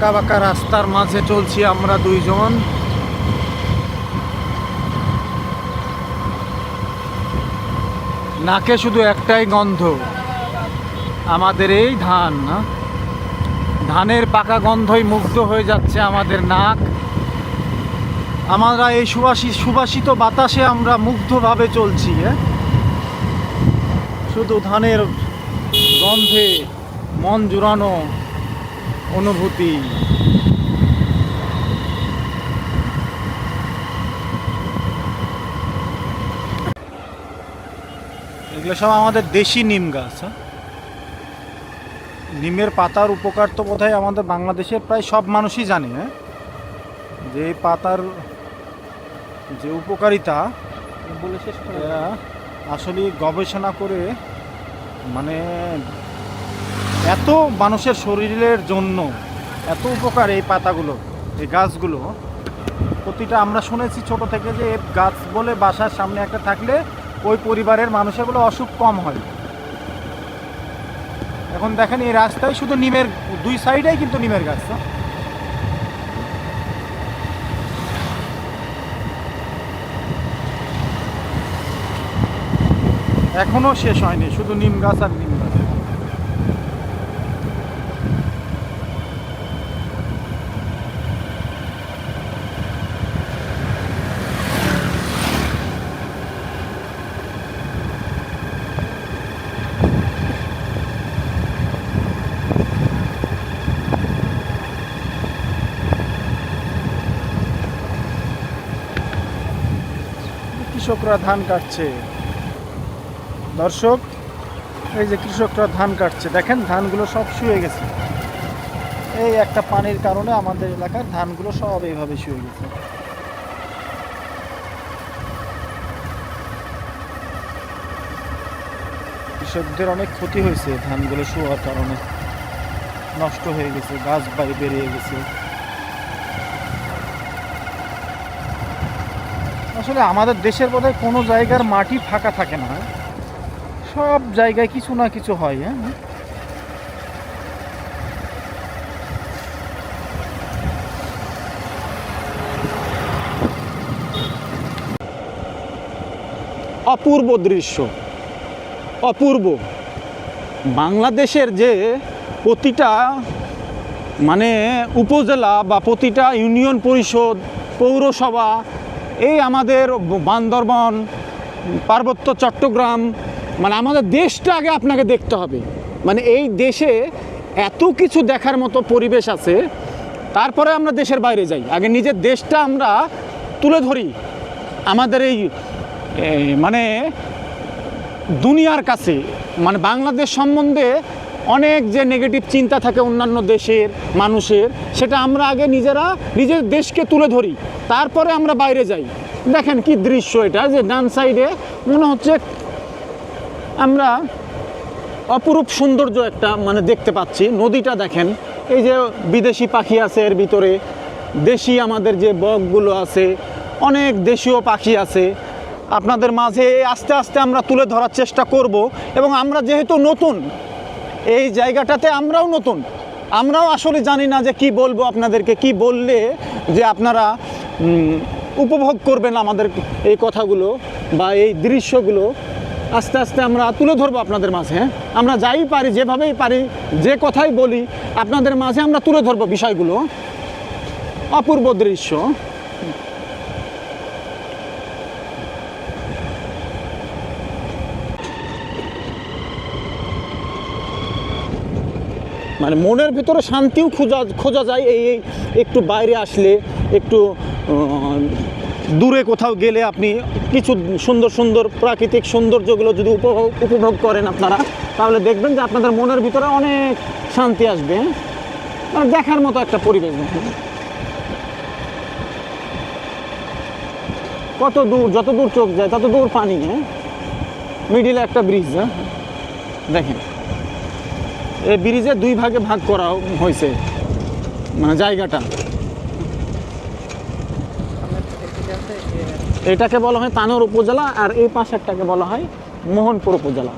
আঁকা বাঁকা রাস্তার মাঝে চলছি আমরা দুইজন। নাকে শুধু একটাই গন্ধ। আমাদের এই ধান ধানের পাকা গন্ধই মুগ্ধ হয়ে যাচ্ছে আমাদের নাক। আমরা এই সুবাসি সুবাসিত বাতাসে আমরা মুগ্ধভাবে চলছি হ্যাঁ? শুধু ধানের গন্ধে মন জুড়ানো অনুভূতি এগুলো সব আমাদের দেশি নিম গাছ হ্যাঁ? নিমের পাতার উপকার তো বোধহয় আমাদের বাংলাদেশের প্রায় সব মানুষই জানে হ্যাঁ যে পাতার যে উপকারিতা বলে শেষ করে আসলে গবেষণা করে মানে এত মানুষের শরীরের জন্য এত উপকার এই পাতাগুলো, এই গাছগুলো। প্রতিটা আমরা শুনেছি ছোট থেকে যে গাছ বলে বাসার সামনে একটা থাকলে ওই পরিবারের মানুষের বলে অসুখ কম হয়। এখন দেখেন এই রাস্তায় শুধু নিমের, দুই সাইডেই কিন্তু নিমের গাছ, না? এখনও শেষ হয়নি, শুধু নিম গাছ আর নিম গাছ কৃষকরা ধান কাটছে। দর্শক, এই যে কৃষকরা ধান কাটছে, দেখেন ধানগুলো সব শুয়ে গেছে। এই একটা পানির কারণে আমাদের এলাকার ধানগুলো সব এইভাবে শুয়ে গেছে। কৃষকদের অনেক ক্ষতি হয়েছে ধানগুলো শুয়ার কারণে। নষ্ট হয়ে গেছে, গাছ বাড়ি বেরিয়ে গেছে। আসলে আমাদের দেশের বোধহয় কোনো জায়গার মাটি ফাঁকা থাকে না। সব জায়গায় কিছু না কিছু হয় হ্যাঁ? অপূর্ব দৃশ্য, অপূর্ব। বাংলাদেশের যে প্রতিটা মানে উপজেলা বা প্রতিটা ইউনিয়ন পরিষদ, পৌরসভা এই আমাদের বান্দরবন, পার্বত্য চট্টগ্রাম মানে আমাদের দেশটা আগে আপনাকে দেখতে হবে। মানে এই দেশে এত কিছু দেখার মতো পরিবেশ আছে, তারপরে আমরা দেশের বাইরে যাই। আগে নিজের দেশটা আমরা তুলে ধরি। আমাদের এই মানে দুনিয়ার কাছে মানে বাংলাদেশ সম্বন্ধে অনেক যে নেগেটিভ চিন্তা থাকে অন্যান্য দেশের মানুষের, সেটা আমরা আগে নিজেরা নিজের দেশকে তুলে ধরি, তারপরে আমরা বাইরে যাই। দেখেন কি দৃশ্য এটা, যে ডান সাইডে মনে হচ্ছে আমরা অপরূপ সৌন্দর্য একটা মানে দেখতে পাচ্ছি। নদীটা দেখেন, এই যে বিদেশি পাখি আছে এর ভিতরে, দেশি আমাদের যে বকগুলো আছে, অনেক দেশীয় পাখি আছে। আপনাদের মাঝে আস্তে আস্তে আমরা তুলে ধরার চেষ্টা করব এবং আমরা যেহেতু নতুন এই জায়গাটাতে আমরাও নতুন। আমরাও আসলে জানি না যে কি বলব আপনাদেরকে, কি বললে যে আপনারা উপভোগ করবেন আমাদের এই কথাগুলো বা এই দৃশ্যগুলো। আস্তে আস্তে আমরা তুলে ধরবো আপনাদের মাঝে হ্যাঁ? আমরা যাই পারি, যেভাবেই পারি, যে কথাই বলি, আপনাদের মাঝে আমরা তুলে ধরবো বিষয়গুলো। অপূর্ব দৃশ্য। মানে মনের ভিতরে শান্তিও খোঁজা খোঁজা যায় এই একটু বাইরে আসলে, একটু দূরে কোথাও গেলে আপনি কিছু সুন্দর সুন্দর প্রাকৃতিক সৌন্দর্যগুলো যদি উপভোগ উপভোগ করেন আপনারা, তাহলে দেখবেন যে আপনাদের মনের ভিতরে অনেক শান্তি আসবে হ্যাঁ? মানে দেখার মতো একটা পরিবেশ কত দূর, যত দূর চোখ যায়, তত দূর পানি হ্যাঁ? মিডিলে একটা ব্রিজ হ্যাঁ? দেখেন। এই ব্রিজে দুই ভাগে ভাগ করা হয়েছে মানে জায়গাটা। এটাকে বলা হয় তানোর উপজেলা, আর এই পাশেরটাকে বলা হয় মোহনপুর উপজেলা।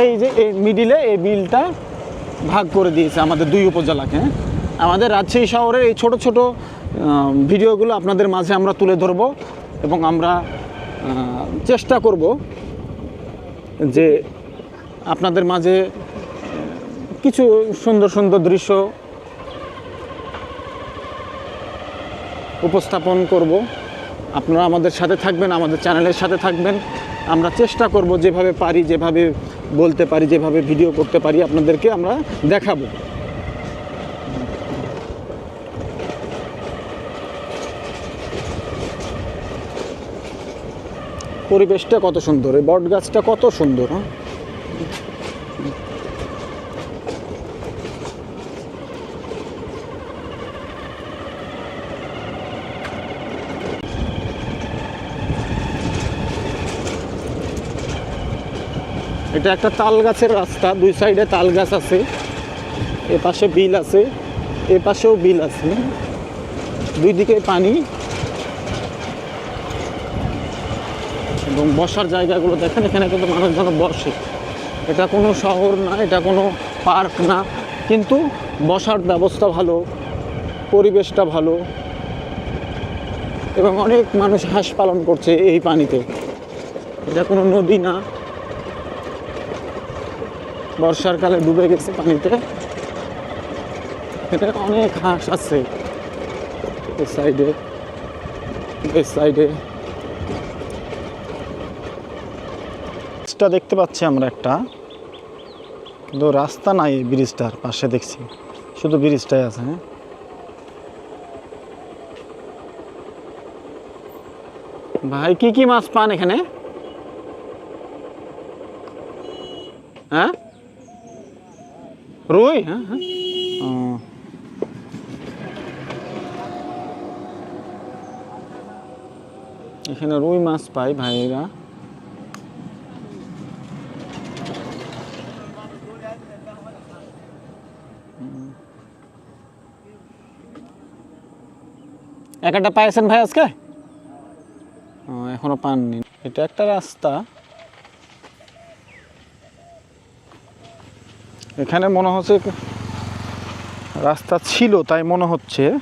এই যে এই মিডিলে এই বিলটা ভাগ করে দিয়েছে আমাদের দুই উপজেলাকে আমাদের রাজশাহী শহরের এই ছোট ছোট ভিডিওগুলো আপনাদের মাঝে আমরা তুলে ধরব এবং আমরা চেষ্টা করব যে আপনাদের মাঝে কিছু সুন্দর সুন্দর দৃশ্য উপস্থাপন করব। আপনারা আমাদের সাথে থাকবেন, আমাদের চ্যানেলের সাথে থাকবেন। আমরা চেষ্টা করব যেভাবে পারি, যেভাবে বলতে পারি, যেভাবে ভিডিও করতে পারি, আপনাদেরকে আমরা দেখাবো। পরিবেশটা কত সুন্দর, এই বট গাছটা কত সুন্দর হ্যাঁ? এটা একটা তাল গাছের রাস্তা, দুই সাইডে তাল গাছ আছে। এ পাশে বিল আছে, এ পাশেও বিল আছে। দুই দিকে পানি। এবং বসার জায়গাগুলো দেখেন, এখানে কিন্তু মানুষজন বসে। এটা কোনো শহর না, এটা কোনো পার্ক না। কিন্তু বসার ব্যবস্থা ভালো, পরিবেশটা ভালো। এবং অনেক মানুষ হাঁস পালন করছে এই পানিতে। এটা কোনো নদী না। বর্ষার কালে ডুবে গেছে পানিতে। এটা অনেক হাঁস আছে। এই সাইডে এই সাইডে। দেখতে পাচ্ছি আমরা একটা। কিন্তু রাস্তা নাই এই ব্রিজটার পাশে দেখছি। শুধু ব্রিজটাই আছে হ্যাঁ? ভাই কি কি মাছ পান এখানে? হ্যাঁ? রুই? হ্যাঁ হ্যাঁ। এখানে রুই মাছ পাই ভাইরা এক একটা পাইছেন ভাই আজকে? এখনও পাননি। এটা একটা রাস্তা। এখানে মনে হচ্ছে রাস্তা ছিল, তাই মনে হচ্ছে।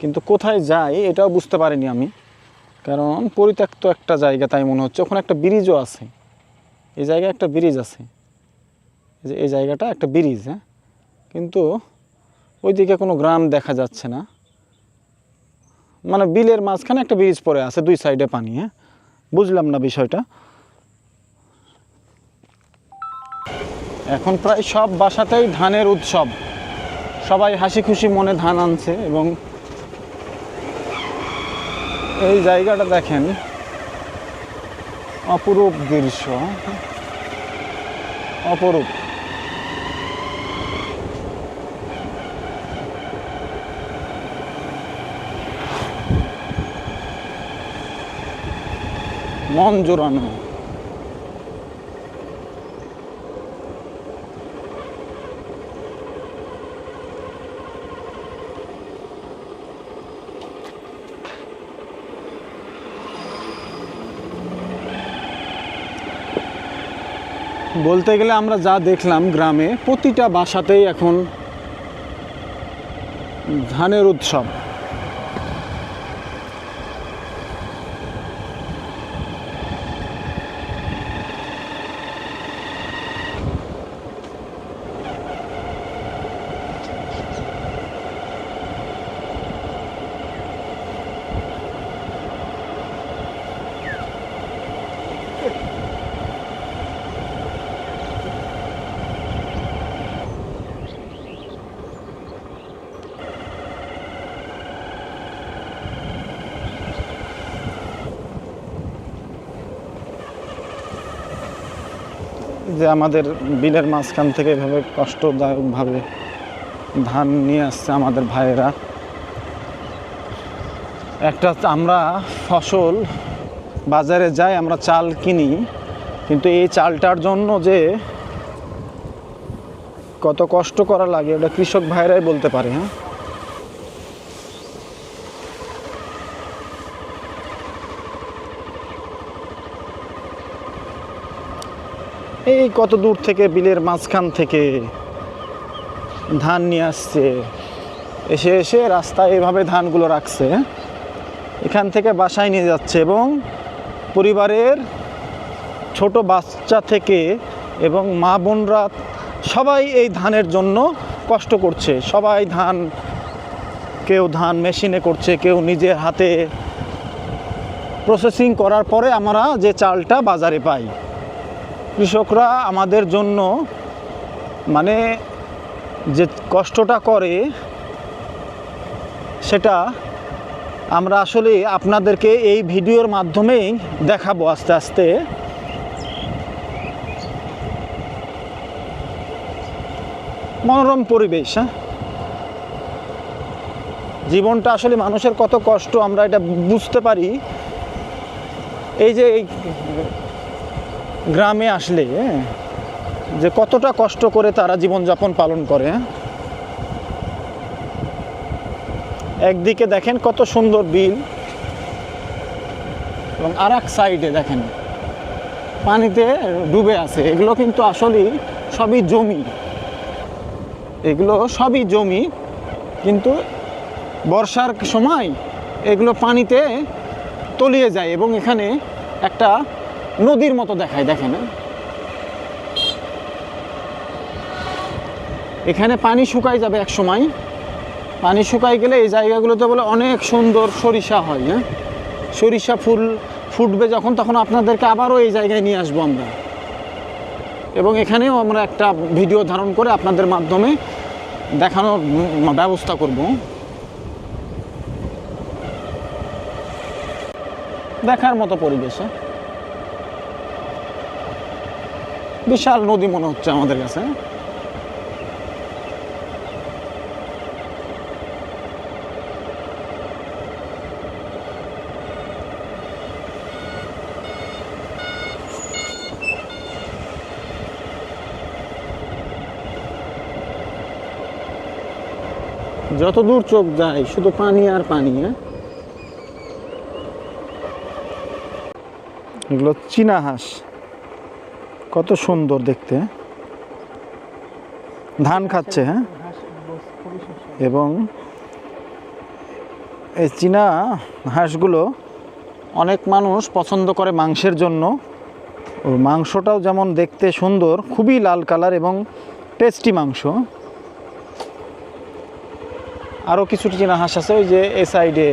কিন্তু কোথায় যাই এটাও বুঝতে পারিনি আমি। কারণ পরিত্যক্ত একটা জায়গা, তাই মনে হচ্ছে। ওখানে একটা ব্রিজও আছে। এই জায়গায় একটা ব্রিজ আছে। যে, এই জায়গাটা একটা ব্রিজ হ্যাঁ? কিন্তু ওইদিকে কোনো গ্রাম দেখা যাচ্ছে না। মানে বিলের মাঝখানে একটা ব্রিজ পড়ে আছে, দুই সাইডে পানি হ্যাঁ? বুঝলাম না বিষয়টা। এখন প্রায় সব বাসাতেই ধানের উৎসব। সবাই হাসি খুশি মনে ধান আনছে এবং এই জায়গাটা দেখেন, অপরূপ দৃশ্য। অপরূপ। মন জোরানো বলতে গেলে আমরা যা দেখলাম গ্রামে প্রতিটা বাসাতেই এখন ধানের উৎসব। যে আমাদের বিলের মাঝখান থেকে এভাবে কষ্টদায়কভাবে ধান নিয়ে আসছে আমাদের ভাইয়েরা। একটা আমরা ফসল বাজারে যাই, আমরা চাল কিনি, কিন্তু এই চালটার জন্য যে কত কষ্ট করা লাগে ওটা কৃষক ভাইরাই বলতে পারে হ্যাঁ? এই কত দূর থেকে বিলের মাঝখান থেকে ধান নিয়ে আসছে? এসে এসে রাস্তায় এভাবে ধানগুলো রাখছে এখান থেকে বাসায় নিয়ে যাচ্ছে এবং পরিবারের ছোট বাচ্চা থেকে এবং মা বোনরা সবাই এই ধানের জন্য কষ্ট করছে। সবাই ধান, কেউ ধান মেশিনে করছে, কেউ নিজের হাতে প্রসেসিং করার পরে আমরা যে চালটা বাজারে পাই। কৃষকরা আমাদের জন্য মানে যে কষ্টটা করে, সেটা আমরা আসলে আপনাদেরকে এই ভিডিওর মাধ্যমেই দেখাবো আস্তে আস্তে। মনোরম পরিবেশ হ্যাঁ? জীবনটা আসলে মানুষের কত কষ্ট আমরা এটা বুঝতে পারি। এই যে এই গ্রামে আসলে হ্যাঁ, যে কতটা কষ্ট করে তারা জীবনযাপন পালন করে হ্যাঁ? একদিকে দেখেন কত সুন্দর বিল এবং আর এক সাইডে দেখেন পানিতে ডুবে আছে এগুলো কিন্তু আসলেই সবই জমি এগুলো সবই জমি কিন্তু বর্ষার সময় এগুলো পানিতে তলিয়ে যায় এবং এখানে একটা নদীর মতো দেখায়, দেখেন হ্যাঁ? এখানে পানি শুকায় যাবে এক সময় পানি শুকাই গেলে এই জায়গাগুলোতে বলে অনেক সুন্দর সরিষা হয় হ্যাঁ? সরিষা ফুল ফুটবে যখন, তখন আপনাদেরকে আবারও এই জায়গায় নিয়ে আসব আমরা। এবং এখানেও আমরা একটা ভিডিও ধারণ করে আপনাদের মাধ্যমে দেখানোর ব্যবস্থা করব। দেখার মতো পরিবেশ হ্যাঁ? বিশাল নদী মনে হচ্ছে আমাদের কাছে। যত দূর চোখ যায়, শুধু পানি আর পানি হ্যাঁ? এগুলো চীনা হাঁস। কত সুন্দর দেখতে। ধান খাচ্ছে হ্যাঁ। এবং এই চীনা হাঁসগুলো অনেক মানুষ পছন্দ করে মাংসের জন্য। ওর মাংসটাও যেমন দেখতে সুন্দর, খুবই লাল কালার এবং টেস্টি মাংস। আরও কিছু চীনা হাঁস আছে, ওই যে এ সাইডে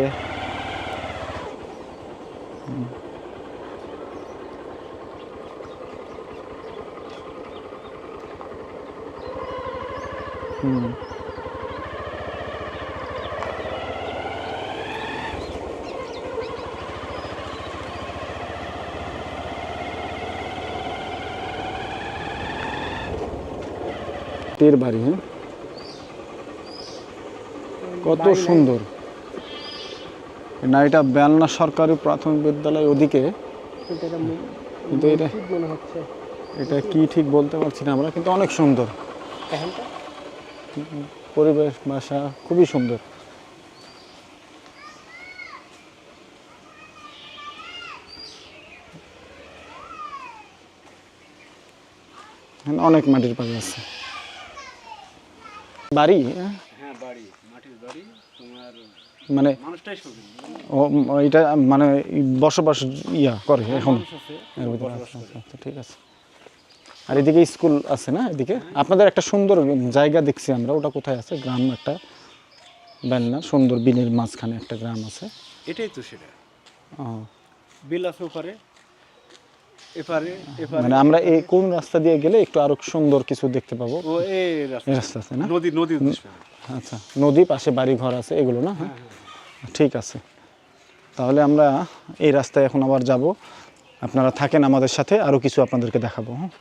তীর বাড়ি হ্যাঁ? কত সুন্দর। না, এটা বেলনা সরকারি প্রাথমিক বিদ্যালয় ওদিকে। কিন্তু এটা এটা কি ঠিক বলতে পারছি না আমরা, কিন্তু অনেক সুন্দর। পরিবেশ, ভাষা খুবই সুন্দর। অনেক মাটির বাড়ি আছে। বাড়ি? হ্যাঁ? হ্যাঁ বাড়ি। মাটির বাড়ি। তোমার মানে ও এটা মানে বসবাস ইয়া করে এখন? এর ভিতরে আচ্ছা, আচ্ছা, ঠিক আছে। আর এদিকে স্কুল আছে না এদিকে? আপনাদের একটা সুন্দর জায়গা দেখছি আমরা। ওটা কোথায় আছে? গ্রাম একটা। বেলনা সুন্দর বিলের মাঝখানে একটা গ্রাম আছে। এটাই তো সেটা। ও, বিল আছে ওপারে। এপারে এপারে। মানে আমরা এই কোন রাস্তা দিয়ে গেলে একটু আরও সুন্দর কিছু দেখতে পাবো? ও এই রাস্তা। আছে না? নদী নদী আচ্ছা নদী পাশে বাড়ি ঘর আছে এগুলো না? হ্যাঁ। ঠিক আছে। তাহলে আমরা এই রাস্তায় এখন আবার যাব। আপনারা থাকেন আমাদের সাথে আরও কিছু আপনাদেরকে দেখাবো হ্যাঁ?